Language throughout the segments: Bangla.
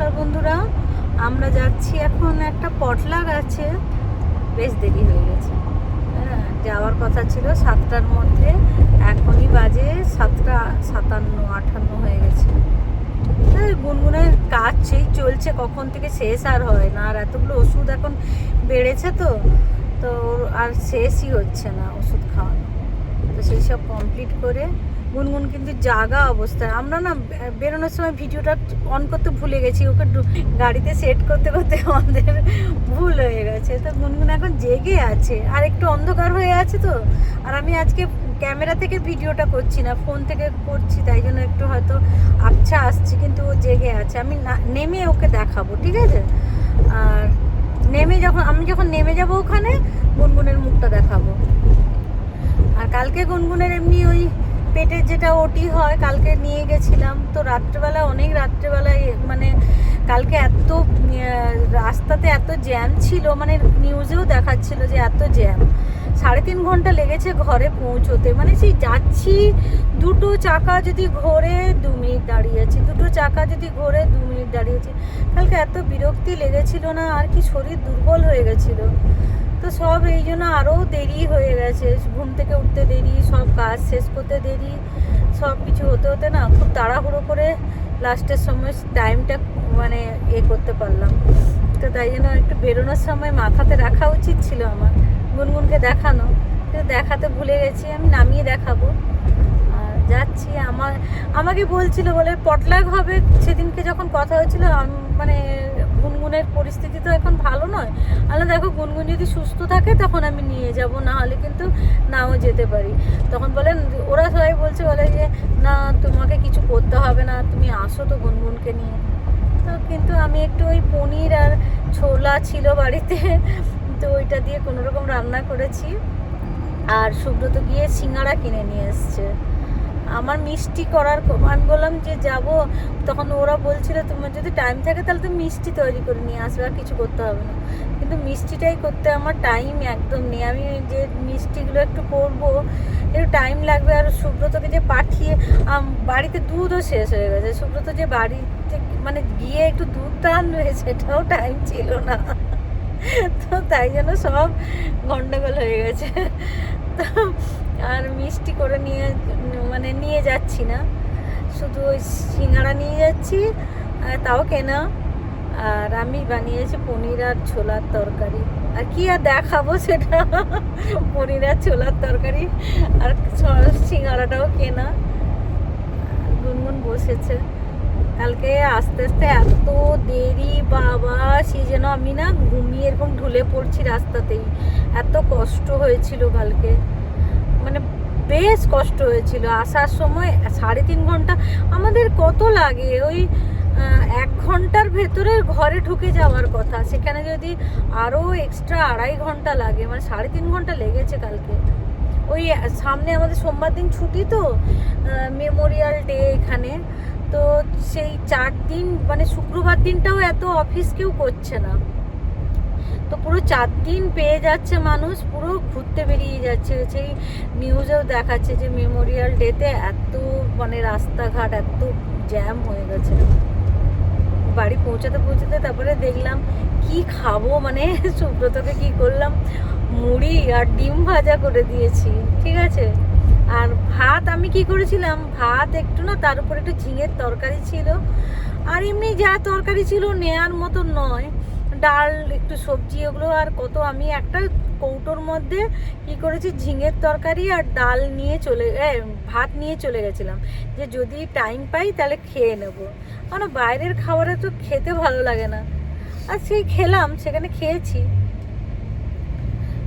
নমস্কার বন্ধুরা, আমরা যাচ্ছি এখন একটা পটলাগ আছে বেশ দেরি হয়ে গেছে। হ্যাঁ যাওয়ার কথা ছিল সাতটার মধ্যে। এখনই বাজে সাতটা, সাতান্ন আটান্ন হয়ে গেছে। গুনগুনের কাজ সেই চলছে, কখন থেকে শেষ আর হয় না। আর এতগুলো ওষুধ এখন বেড়েছে তো তো আর শেষই হচ্ছে না ওষুধ খাওয়ানো। তো সেই সব কমপ্লিট করে গুনগুন কিন্তু জাগা অবস্থায়। আমরা না বেরোনোর সময় ভিডিওটা অন করতে ভুলে গেছি, ওকে গাড়িতে সেট করতে করতে আমাদের ভুল হয়ে গেছে। তো গুনগুন এখন জেগে আছে, আর একটু অন্ধকার হয়ে আছে তো। আর আমি আজকে ক্যামেরা থেকে ভিডিওটা করছি না ফোন থেকে করছি, তাই জন্য একটু হয়তো আবছা আসছে, কিন্তু ও জেগে আছে। আমি নেমে ওকে দেখাবো, ঠিক আছে? আর নেমে যখন, আমি যখন নেমে যাব ওখানে, গুনগুনের মুখটা দেখাবো। আর কালকে গুনগুনের এমনি ওই পেটের যেটা ওটি হয়, কালকে নিয়ে গেছিলাম। তো রাত্রেবেলা, অনেক রাত্রেবেলায় মানে কালকে এত রাস্তাতে এত জ্যাম ছিল মানে নিউজেও দেখাচ্ছিল যে এত জ্যাম। সাড়ে তিন ঘণ্টা লেগেছে ঘরে পৌঁছোতে। মানে সেই যাচ্ছি, দুটো চাকা যদি ঘোরে, দু মিনিট দাঁড়িয়েছি দুটো চাকা যদি ঘোরে, দু মিনিট দাঁড়িয়েছি কালকে এত বিরক্তি লেগেছিল না, আর কি শরীর দুর্বল হয়ে গেছিল। তো সব এই জন্য আরও দেরি হয়ে গেছে। ঘুম থেকে উঠতে দেরি, সব কাজ শেষ করতে দেরি, সব কিছু হতে হতে না খুব তাড়াহুড়ো করে লাস্টের সময় টাইমটা মানে এ করতে পারলাম। তো তাই জন্য একটু বেরোনোর সময় মাথাতে রাখা উচিত ছিল আমার। গুনগুনকে দেখানো। কিন্তু দেখাতে ভুলে গেছি, আমি নামিয়ে দেখাবো। আর যাচ্ছি, আমার, আমাকে বলছিল বলে পটলাগ হবে। সেদিনকে যখন কথা হয়েছিল মানে গুনগুনের পরিস্থিতি তো এখন ভালো নয়। আলো দেখো, গুনগুন যদি সুস্থ থাকে, তখন আমি নিয়ে যাব না হলে কিন্তু নাও যেতে পারি। তখন বলেন ওরা সবাই বলছে, বলে যে, না, তোমাকে কিছু করতে হবে না, তুমি আসো তো গুনগুনকে নিয়ে। তো কিন্তু আমি একটু ওই পনির আর ছোলা ছিল বাড়িতে, তো ওইটা দিয়ে কোনো রকম রান্না করেছি। আর সুব্রত গিয়ে সিঙ্গারা কিনে নিয়ে এসছে। আমার মিষ্টি করার আমি বললাম যে যাব, তখন ওরা বলছিল, তোমার যদি টাইম থাকে তাহলে তুমি মিষ্টি তৈরি করে নিয়ে আসবে, আর কিছু করতে হবে না। কিন্তু মিষ্টিটাই করতে আমার টাইম একদম নেই। আমি যে মিষ্টিগুলো একটু করব, একটু টাইম লাগবে, আর সুব্রতকে যে পাঠিয়ে বাড়িতে দুধও শেষ হয়ে গেছে। সুব্রত যে বাড়িতে মানে গিয়ে একটু দুধটা আনবে, সেটাও টাইম ছিল না। তো তাই জন্য সব গন্ডগোল হয়ে গেছে। তো আর মিষ্টি করে নিয়ে মানে নিয়ে যাচ্ছি না। শুধু ওই সিঙ্গারা নিয়ে যাচ্ছি তাও কেনা। আর আমি বানিয়েছি পনির আর ছোলার তরকারি। আর কি আর দেখাবো সেটা? পনির আর ছোলার তরকারি আর সিঙ্গারাটাও কেনা। গুনগুন বসেছে। কালকে আস্তে আস্তে এত দেরি, বাবা, সেই যেন আমি না ঘুমিয়ে এরকম ঢুলে পড়ছি রাস্তাতেই। এত কষ্ট হয়েছিল কালকে। বেশ কষ্ট হয়েছিল। আসার সময় সাড়ে তিন ঘণ্টা। আমাদের কত লাগে? ওই এক ঘণ্টার ভেতরে ঘরে ঢুকে যাওয়ার কথা। সেখানে যদি আরও এক্সট্রা আড়াই ঘণ্টা লাগে মানে সাড়ে তিন ঘণ্টা লেগেছে কালকে। ওই সামনে আমাদের সোমবার দিন ছুটি তো মেমোরিয়াল ডে এখানে। তো সেই চার দিন মানে শুক্রবার দিনটাও এত অফিস কেউ করছে না। তো পুরো চার দিন পেয়ে যাচ্ছে মানুষ, পুরো ঘুরতে বেরিয়ে যাচ্ছে। সেই নিউজেও দেখাচ্ছে যে মেমোরিয়াল ডেতে এত মানে রাস্তাঘাট, এত জ্যাম হয়ে গেছে। বাড়ি পৌঁছাতে পৌঁছাতে তারপরে দেখলাম কি খাব মানে সুব্রতকে কি করলাম? মুড়ি আর ডিম ভাজা করে দিয়েছি, ঠিক আছে? আর ভাত আমি কি করেছিলাম? ভাত একটু না তার উপর একটু ঝিঙের তরকারি ছিল। আর এমনি যা তরকারি ছিল নেয়ার মতো নয়। ডাল, একটু সবজি ওগুলো আর কত আমি একটা কৌটোর মধ্যে কি করেছি, ঝিঙের তরকারি আর ডাল নিয়ে চলে ভাত নিয়ে চলে গেছিলাম। যে যদি টাইম পাই তাহলে খেয়ে নেব। কারণ বাইরের খাবারে তো খেতে ভালো লাগে না। আর সেই খেলাম, সেখানে খেয়েছি।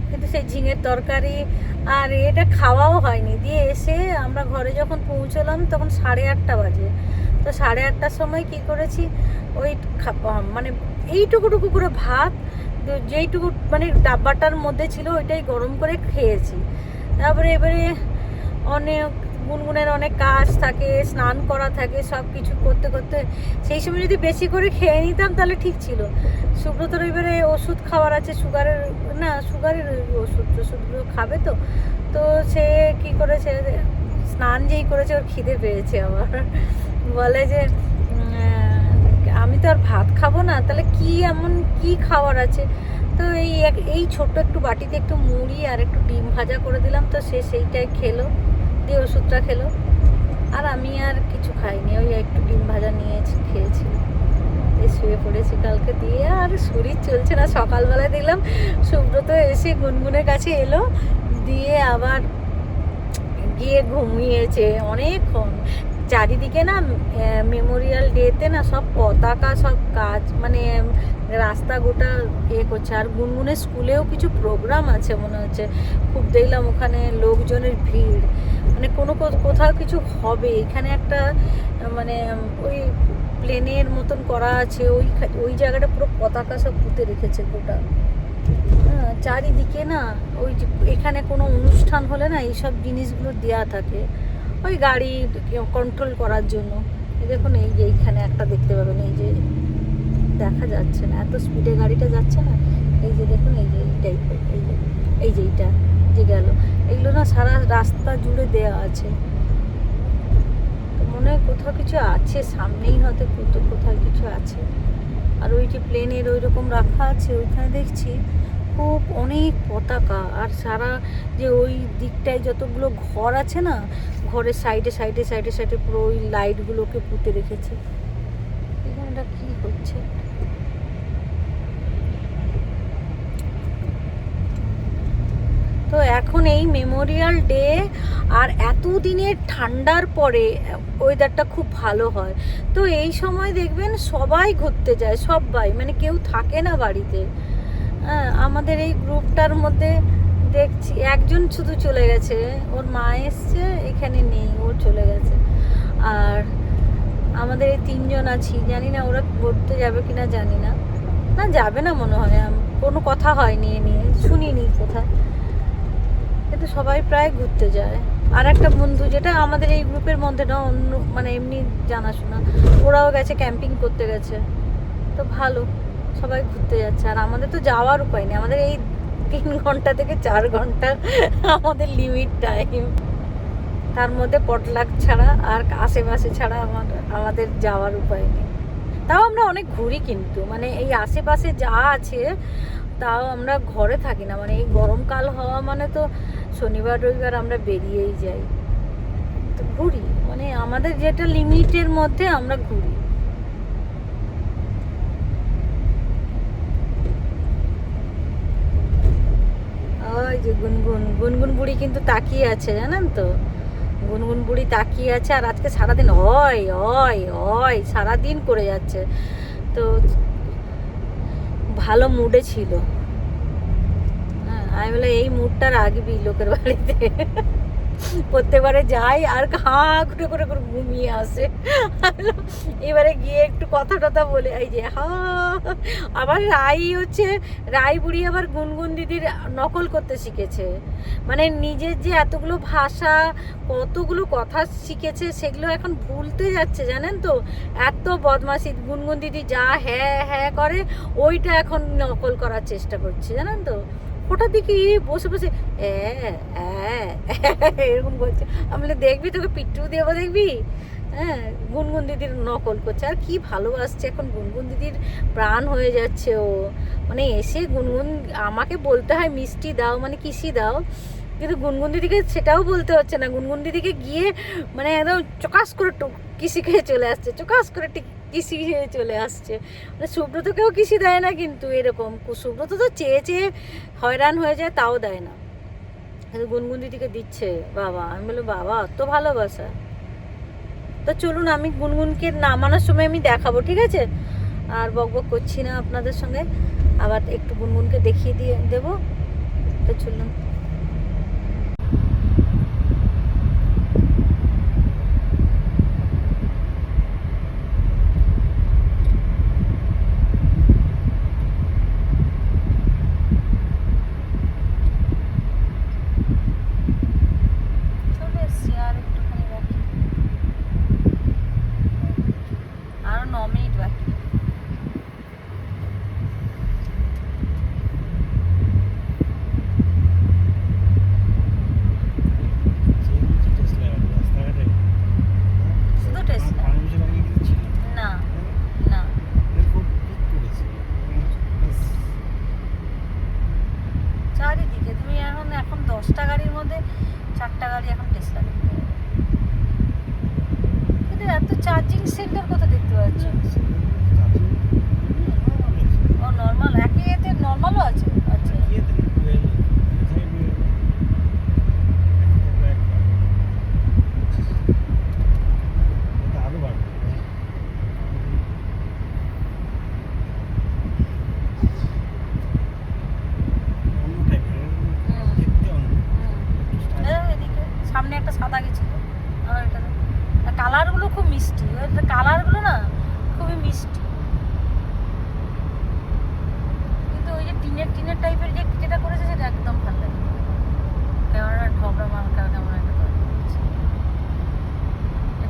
কিন্তু সেই ঝিঙের তরকারি, আর এটা খাওয়াও হয়নি। দিয়ে এসে আমরা ঘরে যখন পৌঁছলাম তখন সাড়ে আটটা বাজে। তো সাড়ে আটটার সময় কি করেছি, ওই মানে এইটুকুটুকু করে ভাত যেইটুকু মানে ডাব্বাটার মধ্যে ছিল ওইটাই গরম করে খেয়েছি। তারপরে এবারে অনেক গুনগুনের অনেক কাজ থাকে, স্নান করা থাকে সব কিছু করতে করতে সেই সময় যদি বেশি করে খেয়ে নিতাম তাহলে ঠিক ছিল। সুব্রতর এবারে ওষুধ খাওয়ার আছে, সুগারের, না, সুগারের ওষুধ ওষুধগুলো খাবে তো। তো সে কি করেছে, স্নান যেই করেছে ওর খিদে পেয়েছে আবার। বলে যে তো আর ভাত খাব না, তাহলে কি এমন কি খাওয়ার আছে? তো এই এক- এই ছোট্ট একটু বাটিতে একটু মুড়ি আর একটু ডিম ভাজা করে দিলাম, তো সে সেইটাই খেলো, দিয়ে ওষুধটা খেলো। আর আমি আর কিছু খাইনি, ওই একটু ডিম ভাজা নিয়েছি, খেয়েছি। শুয়ে পড়েছি কালকে দিয়ে, আর শরীর চলছে না, সকালবেলায় দেখলাম সুব্রত এসে গুনগুনের কাছে এলো, দিয়ে আবার গিয়ে ঘুমিয়েছে অনেকক্ষণ। চারিদিকে না মেমোরিয়াল ডেতে না সব পতাকা সব কাজ মানে রাস্তা গোটা এ করছে। আর গুনগুনের স্কুলেও কিছু প্রোগ্রাম আছে মনে হচ্ছে। খুব দেখলাম ওখানে লোকজনের ভিড়। মানে কোনো কোথাও কিছু হবে। এখানে একটা মানে ওই প্লেনের মতন করা আছে। ওই ওই জায়গাটা পুরো পতাকা সব পুঁতে রেখেছে গোটা। হ্যাঁ, চারিদিকে না ওই এখানে কোনো অনুষ্ঠান হলে না এইসব জিনিসগুলো দেওয়া থাকে। ওই গাড়ি কন্ট্রোল করার জন্য। দেখুন, এই যে এইখানে একটা দেখতে পাবেন, এই যে দেখা যাচ্ছে না, এত স্পিডে গাড়িটা যাচ্ছে না। এই যে দেখুন, এই যে এই টাইপের এই যে এই যে এইটা যে গেল। এগুলো না সারা রাস্তা জুড়ে দেওয়া আছে। মনে হয় কোথাও কিছু আছে, সামনেই হয়তো কোথাও কিছু আছে। আর ওই যে প্লেনের ওই রকম রাখা আছে, ওইখানে দেখছি খুব অনেক পতাকা। আর সারা যে ওই দিকটায় যতগুলো ঘর আছে না, ঘরের সাইডে সাইডে সাইডে সাইডে পুরো ওই লাইটগুলোকে পুঁতে রেখেছে। এখানটা কি হচ্ছে? তো এখন এই মেমোরিয়াল ডে, আর এত দিনের ঠান্ডার পরে ওয়েদারটা খুব ভালো হয়। তো এই সময় দেখবেন সবাই ঘুরতে যায়, সবাই। মানে কেউ থাকে না বাড়িতে। হ্যাঁ, আমাদের এই গ্রুপটার মধ্যে দেখছি একজন শুধু চলে গেছে। ওর মা এসছে এখানে নেই ও চলে গেছে। আর আমাদের এই তিনজন আছি জানি না ওরা ঘুরতে যাবে কিনা জানি না। না যাবে না মনে হয় কোনো কথা হয়নি এ নিয়ে শুনিনি কোথায়। কিন্তু সবাই প্রায় ঘুরতে যায়। আর একটা বন্ধু যেটা আমাদের এই গ্রুপের মধ্যে না অন্য মানে এমনি জানাশোনা ওরাও গেছে ক্যাম্পিং করতে গেছে। তো ভালো। সবাই ঘুরতে যাচ্ছে। আর আমাদের তো যাওয়ার উপায় নেই। আমাদের এই তিন ঘণ্টা থেকে চার ঘণ্টা আমাদের লিমিট টাইম তার মধ্যে পটলাক ছাড়া আর আশেপাশে ছাড়া আমার, আমাদের যাওয়ার উপায় নেই। তাও আমরা অনেক ঘুরি কিন্তু। মানে এই আশেপাশে যা আছে, তাও আমরা ঘরে থাকি না। মানে এই গরমকাল হওয়া মানে তো শনিবার, রবিবার আমরা বেরিয়েই যাই। তো ঘুরি। মানে আমাদের যেটা লিমিটের মধ্যে আমরা ঘুরি। ওই যে গুনগুন গুনগুন বুড়ি কিন্তু তাকিয়ে আছে, জানেন তো? গুনগুন বুড়ি তাকিয়ে আছে আর আজকে সারাদিন হয় হয় হয় সারাদিন করে যাচ্ছে। তো ভালো মুডে ছিল। হ্যাঁ আমি বলে এই মুডটা রাখবি লোকের বাড়িতে। প্রত্যেকবারে যাই আর হাঁ করে করে করে ঘুমিয়ে আসে। এবারে গিয়ে একটু কথা টথা বলে, এই যে হা আবার রাই হচ্ছে, রাই বুড়ি আবার গুনগুন দিদির নকল করতে শিখেছে। মানে নিজের যে এতগুলো ভাষা, কতগুলো কথা শিখেছে, সেগুলো এখন ভুলতে যাচ্ছে, জানেন তো? এত বদমাশি, গুনগুন দিদি যা হ্যাঁ হ্যাঁ করে, ওইটা এখন নকল করার চেষ্টা করছে, জানেন তো? ওটা দেখি বসে বসে এরকম করছে। আমি দেখবি তোকে পিট্টু দেবো, দেখবি? হ্যাঁ গুনগুন দিদির নকল করছে। আর কি ভালোবাসছে, এখন গুনগুন দিদির প্রাণ হয়ে যাচ্ছে ও। মানে এসে গুনগুন আমাকে বলতে হয়, মিষ্টি দাও মানে কিসি দাও? কিন্তু গুনগুন দিদিকে সেটাও বলতে হচ্ছে না। গুনগুন দিদিকে গিয়ে মানে একদম চকাস করে টুক, কিসি খেয়ে চলে আসছে। চকাস করে টিক কিসি চলে আসছে। মানে সুব্রতকেও কিসি দেয় না কিন্তু এরকম। সুব্রত তো চেয়ে চেয়ে হয়রান হয়ে যায়, তাও দেয় না। গুনগুন দিদিকে দিচ্ছে, বাবা। আমি বলি বাবা, অত ভালোবাসা। তো চলুন, আমি গুনগুনকে নামানোর সময় আমি দেখাবো, ঠিক আছে? আর বক বক করছি না আপনাদের সঙ্গে। আবার একটু গুনগুনকে দেখিয়ে দিয়ে দেবো। তো চলুন। এখন এখন দশটা গাড়ির মধ্যে চারটা গাড়ি এখন টেসলা দেখতে কিন্তু এত চার্জিং সেন্টার কোথায় দেখতে পাচ্ছ? ও নর্মাল একই এতে নর্মালও আছে? আচ্ছা। কালারগুলো খুব মিষ্টি। কালারগুলো না খুবই মিষ্টি। কিন্তু ওই যে টিনের টিনের টাইপের যে যেটা করেছে সেটা একদম ভালো লাগে ক্যামেরা ঢবরা মার্কা কেমন একটা করে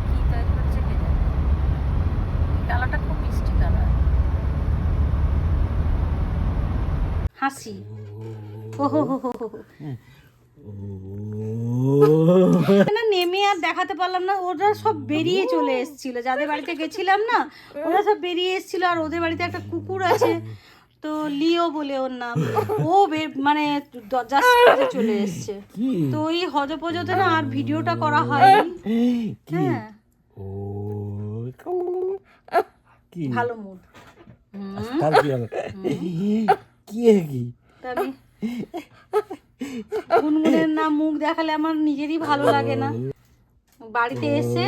কি টাইপ করেছে কে জানে। কালারটা খুব মিষ্টি কালার। হাসি। ও। হো হো হো হো। না নেমে আর দেখাতে পারলাম না ওরা সব বেরিয়ে চলে এসেছিল। যাদের বাড়িতে গেছিলাম না ওরা সব বেরিয়ে এসেছিল আর ওদের বাড়িতে একটা কুকুর আছে তো লিও বলে ওর নাম। ও মানে দরজার চলে এসছে। তো ওই হজপজতে না আর ভিডিওটা করা হয়নি। হ্যাঁ। ভালো মুড কি কি? গুনগুনের না মুখ দেখালে আমার নিজেরই ভালো লাগে না। বাড়িতে এসে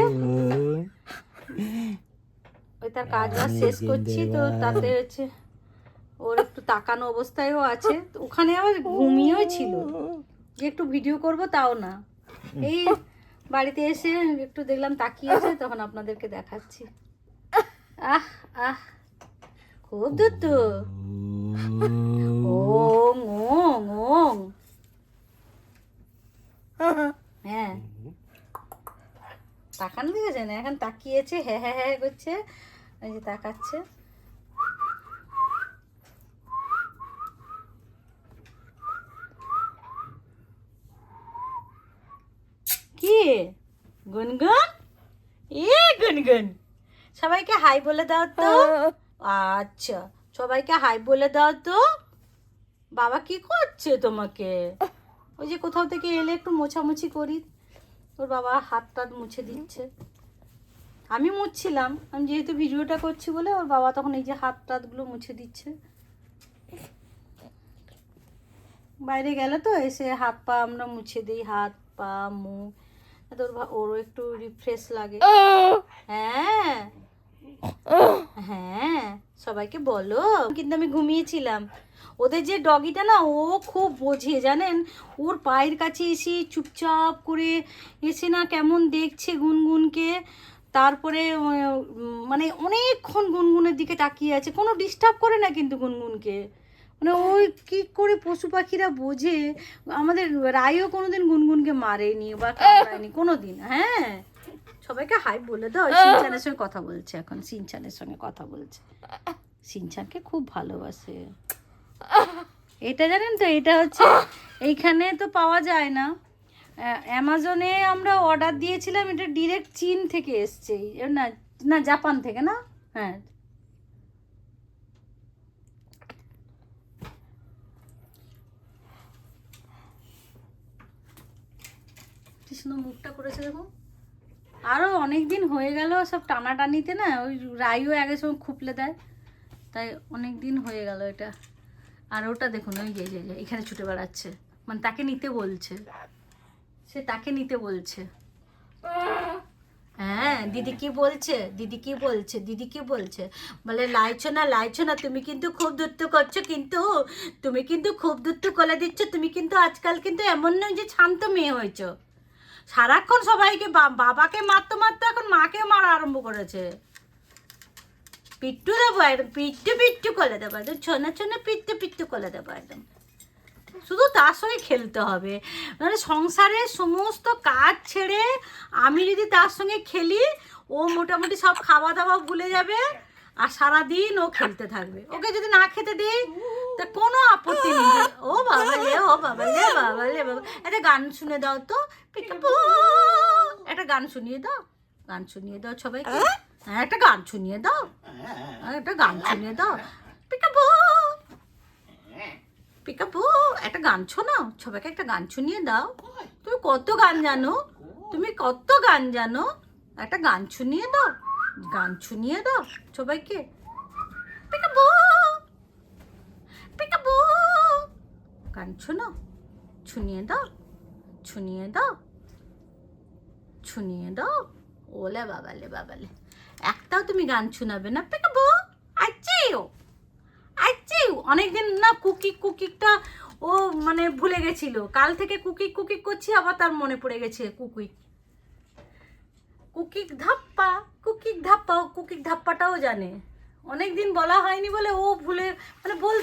ওই তার কাজ বাজ শেষ করছি, তো তাতে হচ্ছে ওর একটু তাকানো অবস্থায়ও আছে। তো ওখানে আবার ঘুমিয়েও ছিল। যে একটু ভিডিও করব তাও না। এই বাড়িতে এসে একটু দেখলাম তাকিয়েছে, তখন আপনাদেরকে দেখাচ্ছি। আহ আহ, খুব দ্রুত ওং ওং ওং হ্যাঁ। তাকানো দেখেছেন এখন তাকিয়েছে হ্যাঁ হ্যাঁ হ্যাঁ করছে। ওই যে তাকাচ্ছে। কি? গুনগুন? এ গুনগুন। সবাইকে হাই বলে দাও তো। আচ্ছা সবাইকে হাই বলে দাও তো। বাবা কি করছে তোমাকে? ওই যে কোথাও থেকে এলে একটু মোছামুছি করি। ওর বাবা হাত টাত মুছে দিচ্ছে। আমি মুছছিলাম। আমি যেহেতু ভিডিওটা করছি বলে ওর বাবা তখন এই যে হাত টাতগুলো মুছে দিচ্ছে। বাইরে গেলে তো এসে হাত পা আমরা মুছে দিই, হাত পা, মুখ। যাতে ওর ওরও একটু রিফ্রেশ লাগে। হ্যাঁ। হ্যাঁ সবাইকে বলো। কিন্তু আমি ঘুমিয়েছিলাম। ওদের যে ডগিটা না, ও খুব বোঝে, জানেন? ওর পায়ের কাছে এসে চুপচাপ করে এসে না কেমন দেখছে গুনগুনকে। তারপরে মানে অনেকক্ষণ গুনগুনের দিকে তাকিয়ে আছে, কোনো ডিস্টার্ব করে না কিন্তু গুনগুনকে। মানে ওই কি করে পশু পাখিরা বোঝে? আমাদের রায়ও কোনোদিন গুনগুনকে মারেনি বা কামড়ায়নি কোনো দিন হ্যাঁ? সবাইকে হাই বলে দাও, সিনচানের সঙ্গে কথা বলছে এখন, সিনচানের সঙ্গে কথা বলছে। সিনচানকে খুব ভালোবাসে। এটা জানেন তো, এটা হচ্ছে এইখানে তো পাওয়া যায় না। অ্যামাজনে আমরা অর্ডার দিয়েছিলাম, এটা ডিরেক্ট চীন থেকে এসছে না না জাপান থেকে না? হ্যাঁ। কৃষ্ণ মুখটা করেছে দেখুন আরও অনেক দিন হয়ে গেল সব টানাটানিতে না, ওই রাইও আগে সময় খুপলে দেয়, তাই অনেক দিন হয়ে গেল এটা। আর ওটা দেখুন, ওই যে এখানে ছুটে বেড়াচ্ছে। মানে তাকে নিতে বলছে। সে তাকে নিতে বলছে। হ্যাঁ দিদি কি বলছে? দিদি কি বলছে? দিদি কি বলছে? বলে, লাইছো না লাইছো না, তুমি কিন্তু খুব দূরত্ব করছ কিন্তু, তুমি কিন্তু খুব দূরত্ব করে দিচ্ছ, তুমি কিন্তু আজকাল কিন্তু এমন নয় যে শান্ত মেয়ে হয়েছো। সারাক্ষণ সবাইকে বাবাকে মারতে মারতে এখন মাকে মারা আরম্ভ করেছে। পিট্টু দেবো একদম পিট্টু পিট্টু করে দেবো একদম ছোনা ছোনা পিট্টু পিট্টু করে দেবো একদম শুধু তার সঙ্গে খেলতে হবে। মানে সংসারের সমস্ত কাজ ছেড়ে আমি যদি তার সঙ্গে খেলি, ও মোটামুটি সব খাওয়া দাওয়া ভুলে যাবে আর সারাদিন ও খেলতে থাকবে। ওকে যদি না খেতে দিই, তা কোনো আপত্তি নেই। ও বাবা রে, ও বাবা রে বাবা রে বাবা একটা গান শুনে দাও তো। একটা গান শুনিয়ে দাও। গান শুনিয়ে দাও সবাইকে। একটা গান শুনিয়ে দাও। হ্যাঁ, একটা গান শুনিয়ে দাও। পিকাপু। পিকাপু একটা গান শোনাও সবাইকে একটা গান শুনিয়ে দাও। তুমি কত গান জানো? তুমি কত গান জানো? একটা গান শুনিয়ে দাও। গান শুনিয়ে দাও সবাইকে পিকাবু পিকাবু গান শোনো। শুনিয়ে দাও। শুনিয়ে দাও। শুনিয়ে দাও। ওলে বাবালে বাবালে। একটাও তুমি গান শোনাবে না। পিকাবু আচ্ছিও আচ্ছিও। অনেকদিন না কুকিক কুকিকটা ও মানে ভুলে গেছিল। কাল থেকে কুকিক কুকিক করছি, আবার তার মনে পড়ে গেছে কুকিক কুকিক ধাপ্পা কুকিক ধাপ্পা, ও কুকিক ধাপ্পাটাও জানে। অনেক দিন বলা হয়নি বলে ও ভুলে মানে বল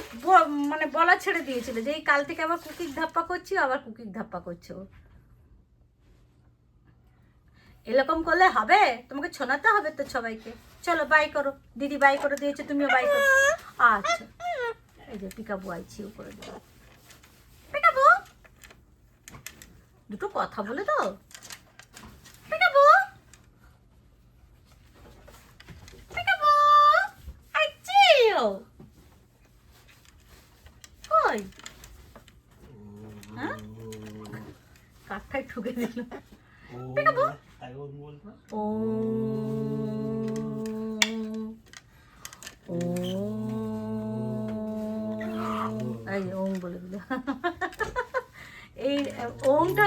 মানে বলা ছেড়ে দিয়েছিল যে এই কাল থেকে আবার কুকিক ধাপ্পা করছি, আবার কুকিক ধাপ্পা করছে ও। এরকম করলে হবে? তোমাকে ছোনাতে হবে তো সবাইকে। চলো বাই করো। দিদি বাই করে দিয়েছে, তুমিও বাই করো। আচ্ছা। এই যে পিকাবু আইছি করে দেবো পিকাবু! দুটো কথা বলে দাও।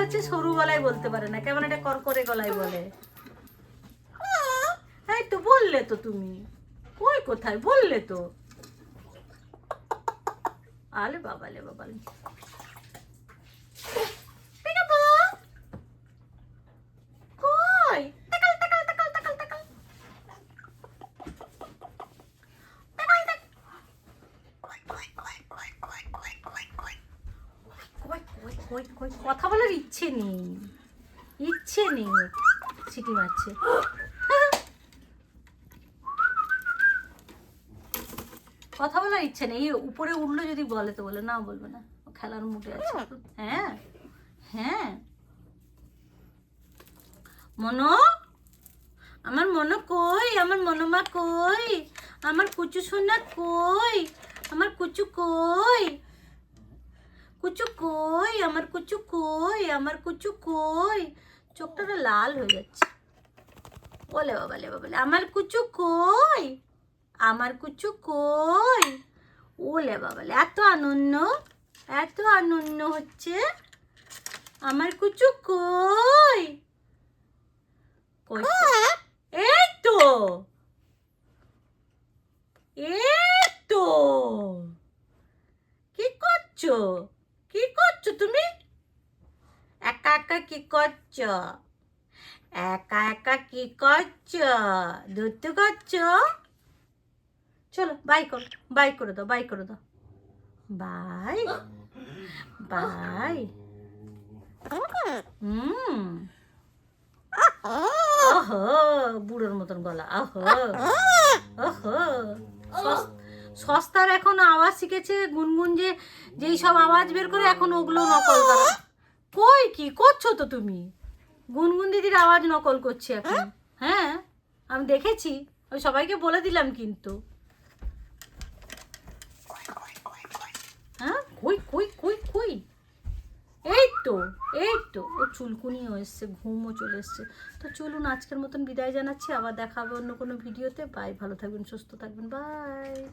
হচ্ছে সরু গলায় বলতে পারে না, কেমন একটা করকরে গলায় বলে। হ্যাঁ তো বললে তো তুমি। কই কোথায়? বললে তো। আলে বাবালে বাবালে পিকাবু কই টাকাল টাকাল টাকাল টাকাল টাকাল টাকাল টাকাল কই কই কই কই কথা বলার ইচ্ছে নেই। ইচ্ছে নেই। সিটি মারছে কথা বলার ইচ্ছে নেই। উপরে উঠল যদি বলে তো বলে না বলবে না। ও খেলার মুডে আছে। হ্যাঁ হ্যাঁ। মনো আমার মনো কই? আমার মনোমা কই? আমার কুচু সোনা কই? আমার কুচু কই? কুচু কই আমার কুচু কই আমার কুচু কই চোখটা তো লাল হয়ে যাচ্ছে। বলে বাবালে বাবালে আমার কুচু কই আমার কুচু কই ওলে বাবালে এত আনন্দ এত আনন্দ হচ্ছে। আমার কুচু কই? এই তো এই তো, কি করছ? কি করছ তুমি? একা একা কি করছ? একা একা কি করছ? ধরতে করছ? চলো বাই করো বাই করে দাও বাই করে দাও। বাই বাই হুম। ওহো বুড়োর মতন গলা ওহো ওহো। সস্তার এখন আওয়াজ শিখেছে গুনগুন যে যেই সব আওয়াজ বের করে এখন ওগুলো নকল করা। কই কি করছ তো তুমি? গুনগুন দিদির আওয়াজ নকল করছে এখন। হ্যাঁ? আমি দেখেছি। আমি সবাইকে বলে দিলাম কিন্তু। হ্যাঁ? কই কই কই কই? এই তো এই তো। ও চুলকুনিও এসছে ঘুমও চলে এসছে। তো চলুন আজকের মতন বিদায় জানাচ্ছি। আবার দেখা হবে অন্য কোনো ভিডিওতে। বাই ভালো থাকবেন সুস্থ থাকবেন। বাই।